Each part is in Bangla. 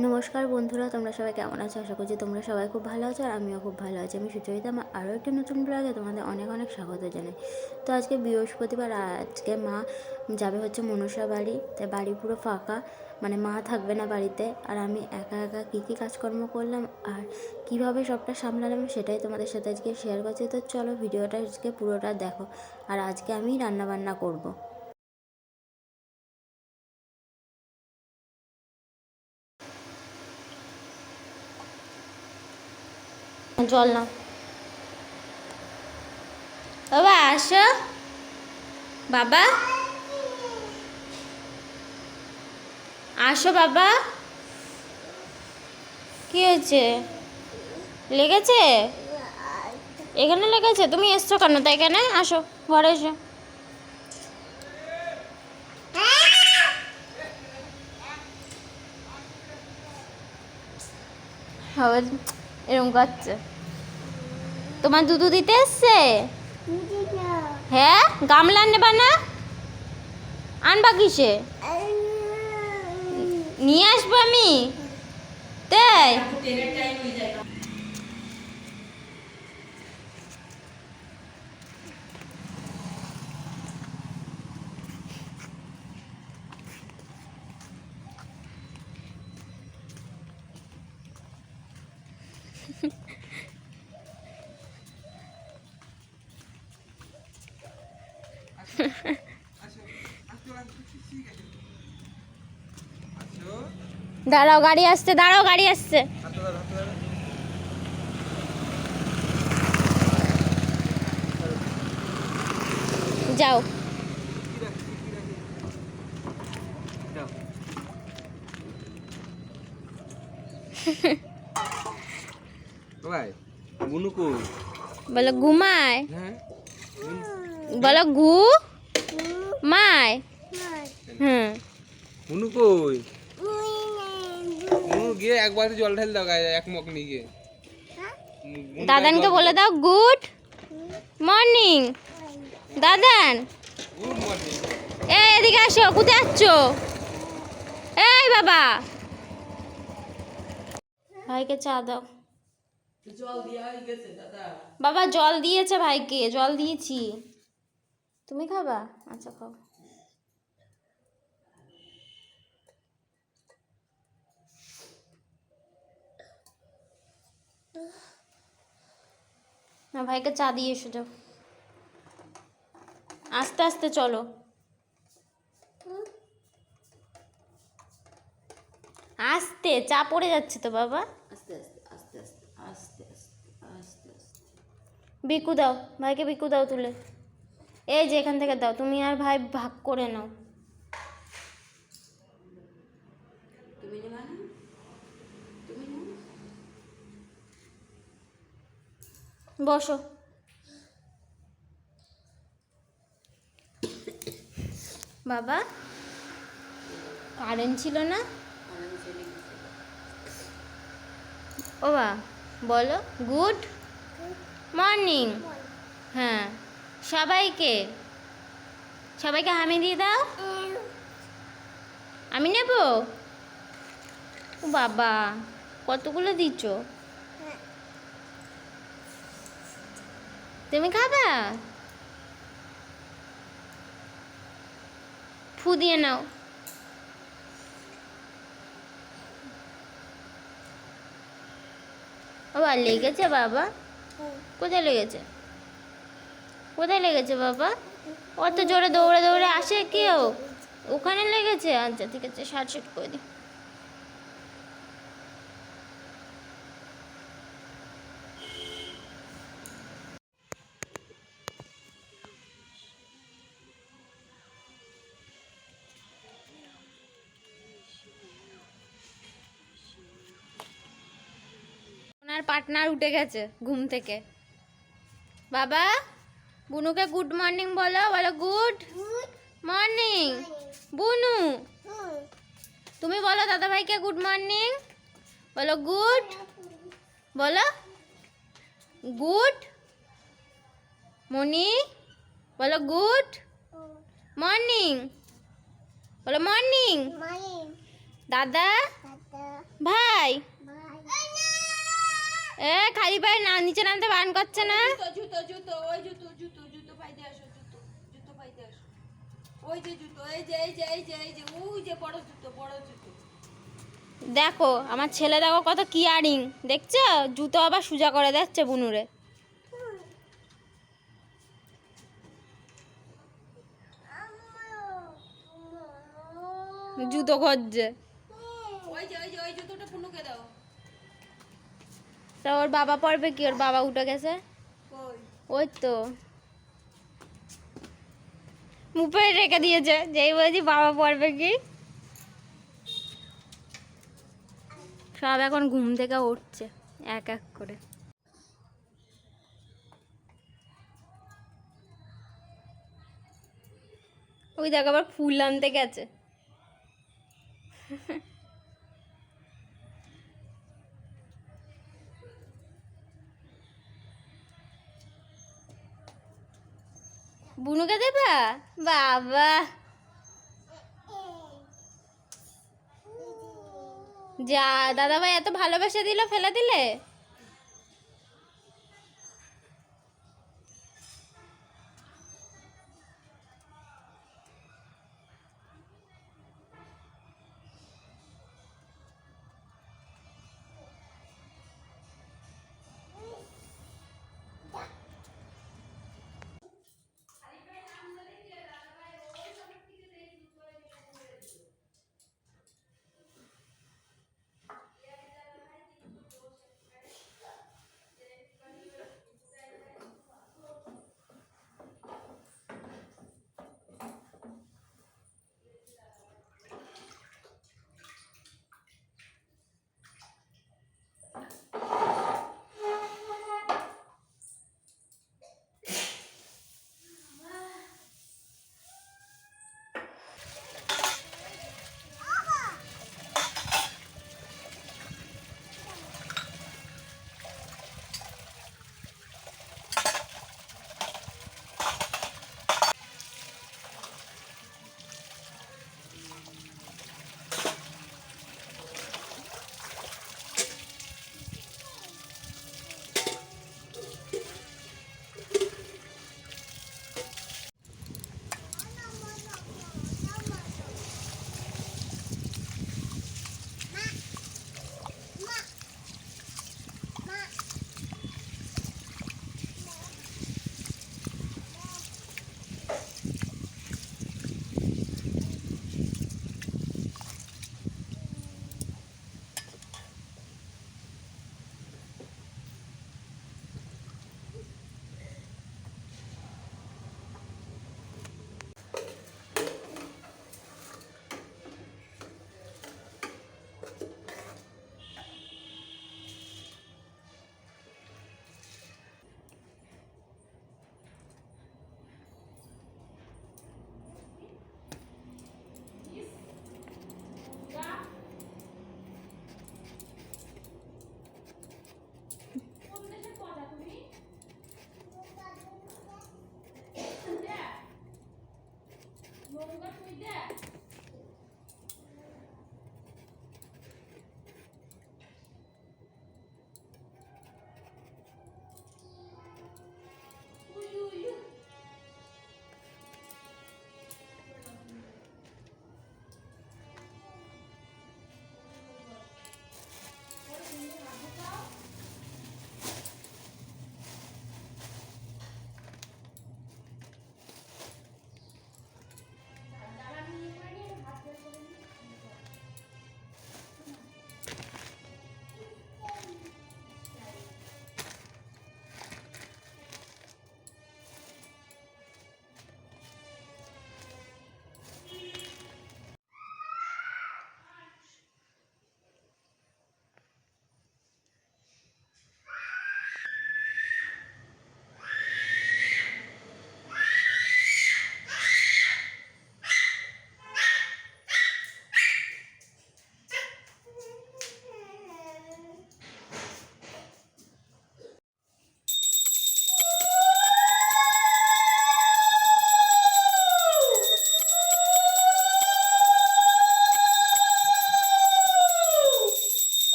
নমস্কার বন্ধুরা, তোমরা সবাই কেমন আছো? আশা করছি তোমরা সবাই খুব ভালো আছো আর আমিও খুব ভালো আছি। আমি সুচরিতা, আমার আরও একটি নতুন ব্লগে তোমাদের অনেক অনেক স্বাগত জানাই। তো আজকে বৃহস্পতিবার, আজকে মা যাবে হচ্ছে মনসা বাড়ি। তাই বাড়ি পুরো ফাঁকা মানে মা থাকবে না বাড়িতে। আর আমি একা একা কী কী কাজকর্ম করলাম আর কীভাবে সবটা সামলালাম সেটাই তোমাদের সাথে আজকে শেয়ার করছি। তো চলো ভিডিওটা আজকে পুরোটা দেখো। আর আজকে আমি রান্না বান্না করব। জল না বাবা, আসো। বাবা। আসো বাবা। কি হয়েছে? লেগেছে? এখানে লেগেছে? তুমি এসছো কেন? তাই এখানে? আসো, ঘরে এসো। হবে এরকম করছে। তোমার দুধু দিতে এসছে? হ্যাঁ? গামলা নেবা না আনবা কিসে? নিয়ে আসব আমি। তাই? দাঁড়াও গাড়ি আসছে দাঁড়াও গাড়ি আসছে। যাও। বলো ঘুমায়? হ্যাঁ? বলো ঘু মায় হুম। বুনু কই? বুনু গিয়ে এক বালতি জল ঢেল দাও গায়ে এক মগ নিয়ে গিয়ে। দাদানকে বলে দাও গুড মর্নিং। দাদান। এই এদিকে আসো কোথায় আসছো এই বাবা। ভাইকে চা দাও। বাবা জল দিয়েছে ভাইকে জল দিয়েছি। তুমি খাবা? আচ্ছা খাও। না ভাইকে চা দিয়ে এসে যাও। আস্তে আস্তে চলো। আস্তে চা পড়ে যাচ্ছে তো বাবা। বিকু দাও ভাইকে বিকু দাও তুলে। এই যে এখান থেকে দাও। তুমি আর ভাই ভাগ করে নাও। বসো। বাবা, কারেন্ট ছিল না? ও বা, বলো, গুড মর্নিং। হ্যাঁ সবাইকে সবাইকে হামি দিয়ে দাও। আমি নেব? বাবা, কতগুলো দিচ্ছ? তুমি খাবা? ফু দিয়ে নাও। বাবা, লেগেছে বাবা? কোথায় লেগেছে? কোথায় লেগেছে বাবা? অত জোরে দৌড়ে দৌড়ে আসে কেউ? ওখানে লেগেছে? আচ্ছা ঠিক আছে শার্ট শার্ট করে দিই। পার্টনার উঠে গেছে ঘুম থেকে। বাবা বুনুকে গুড মর্নিং বলো বলো গুড মর্নিং বুনু তুমি বলো দাদা ভাইকে গুড মর্নিং বলো গুড বলো গুড মনি বলো গুড মর্নিং বলো মর্নিং দাদা এ খালি পায়ে না নিচে নামতে বারণ করছে না? জুতো জুতো ওই জুতো জুতো জুতো পাইতে আসো জুতো জুতো পাইতে আসো। ওই যে জুতো এই যে এই যে এই যে এই যে ওই যে বড় জুতো বড় জুতো। দেখো আমার ছেলে দেখো কত কিয়ারিং দেখছ? জুতো আবার সোজা করে দিচ্ছে বুনুরে। জুতো খুঁজছে। তা ওর বাবা পড়বে কি? ওর বাবা উঠে গেছে? ওই তো। মুপে রেখে দিয়েছে যেই বলছি বাবা পড়বে কি? সব এখন ঘুম থেকে উঠছে এক এক করে। ওই দেখ আবার ফুল আনতে গেছে। বুনুকে দেবা? বাবা। যা দাদা ভাই এত ভালোবাসা দিল ফেলে দিলে?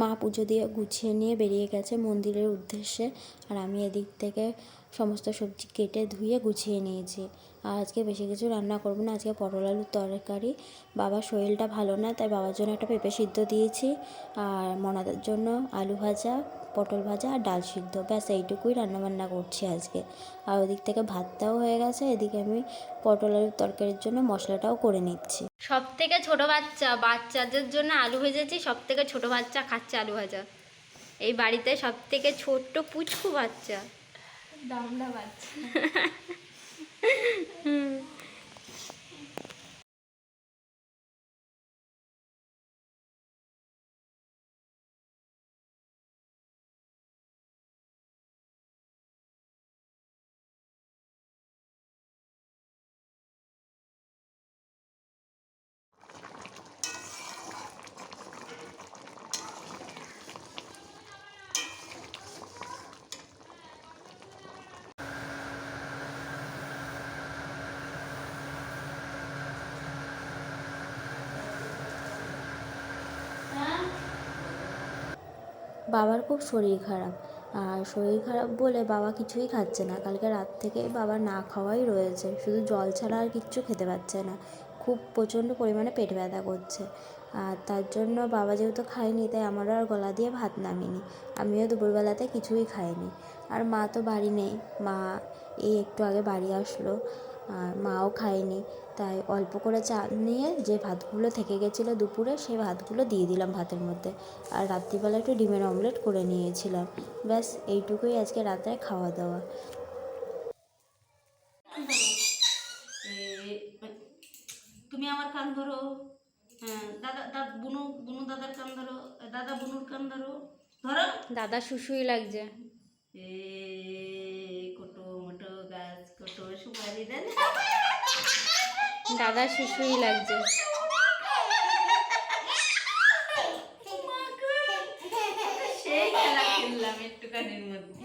মা পুজো দিয়ে গুছিয়ে নিয়ে বেরিয়ে গেছে মন্দিরের উদ্দেশ্যে। আর আমি এদিক থেকে সমস্ত সবজি কেটে ধুয়ে গুছিয়ে নিয়েছি। আর আজকে বেশি কিছু রান্না করব না, আজকে পটল আলুর তরকারি। বাবার শরীরটা ভালো না, তাই বাবার জন্য একটা পেঁপে সিদ্ধ দিয়েছি। আর মনাদের জন্য আলু ভাজা, পটল ভাজা আর ডাল সিদ্ধ। ব্যাস, এইটুকুই রান্নাবান্না করছি আজকে। আর ওদিক থেকে ভাতটাও হয়ে গেছে, এদিকে আমি পটল আলুর তরকারির জন্য মশলাটাও করে নিচ্ছি। সব থেকে ছোটো বাচ্চা বাচ্চাদের জন্য আলু ভেজেছি সব থেকে ছোটো বাচ্চা খাচ্ছে আলু ভাজা। এই বাড়িতে সব থেকে ছোট্ট পুচকু বাচ্চা। দামড়া বাচ্চা। বাবার খুব শরীর খারাপ। আর শরীর খারাপ বলে বাবা কিছুই খাচ্ছে না। কালকে রাত থেকে বাবা না খাওয়াই রয়েছে। শুধু জল ছাড়া আর কিচ্ছু খেতে পাচ্ছে না। খুব প্রচণ্ড পরিমাণে পেট ব্যথা করছে। আর তার জন্য বাবা যেহেতু খায়নি, তাই আমারও আর গলা দিয়ে ভাত নামিনি। আমিও দুপুরবেলাতে কিছুই খাইনি। আর মা তো বাড়ি নেই। মা এই একটু আগে বাড়ি আসলো। আর মাও খায়নি। তাই অল্প করে চাল নিয়ে যে ভাতগুলো থেকে গেছিল দুপুরে সেই ভাতগুলো দিয়ে দিলাম ভাতের মধ্যে। আর রাত্রিবেলা একটু ডিমের অমলেট করে নিয়েছিলাম। ব্যাস এইটুকুই আজকে রাতে খাওয়া দাওয়া। তুমি আমার কান ধরো। হ্যাঁ দাদা দাদা বুনু বুনু দাদার কান ধরো। দাদা বুনুর কান ধরো। ধরো। দাদা শুশুই লাগছে। এ দাদা শুশুই লাগছে। সেই খেলা খেললাম একটুখানির মধ্যে।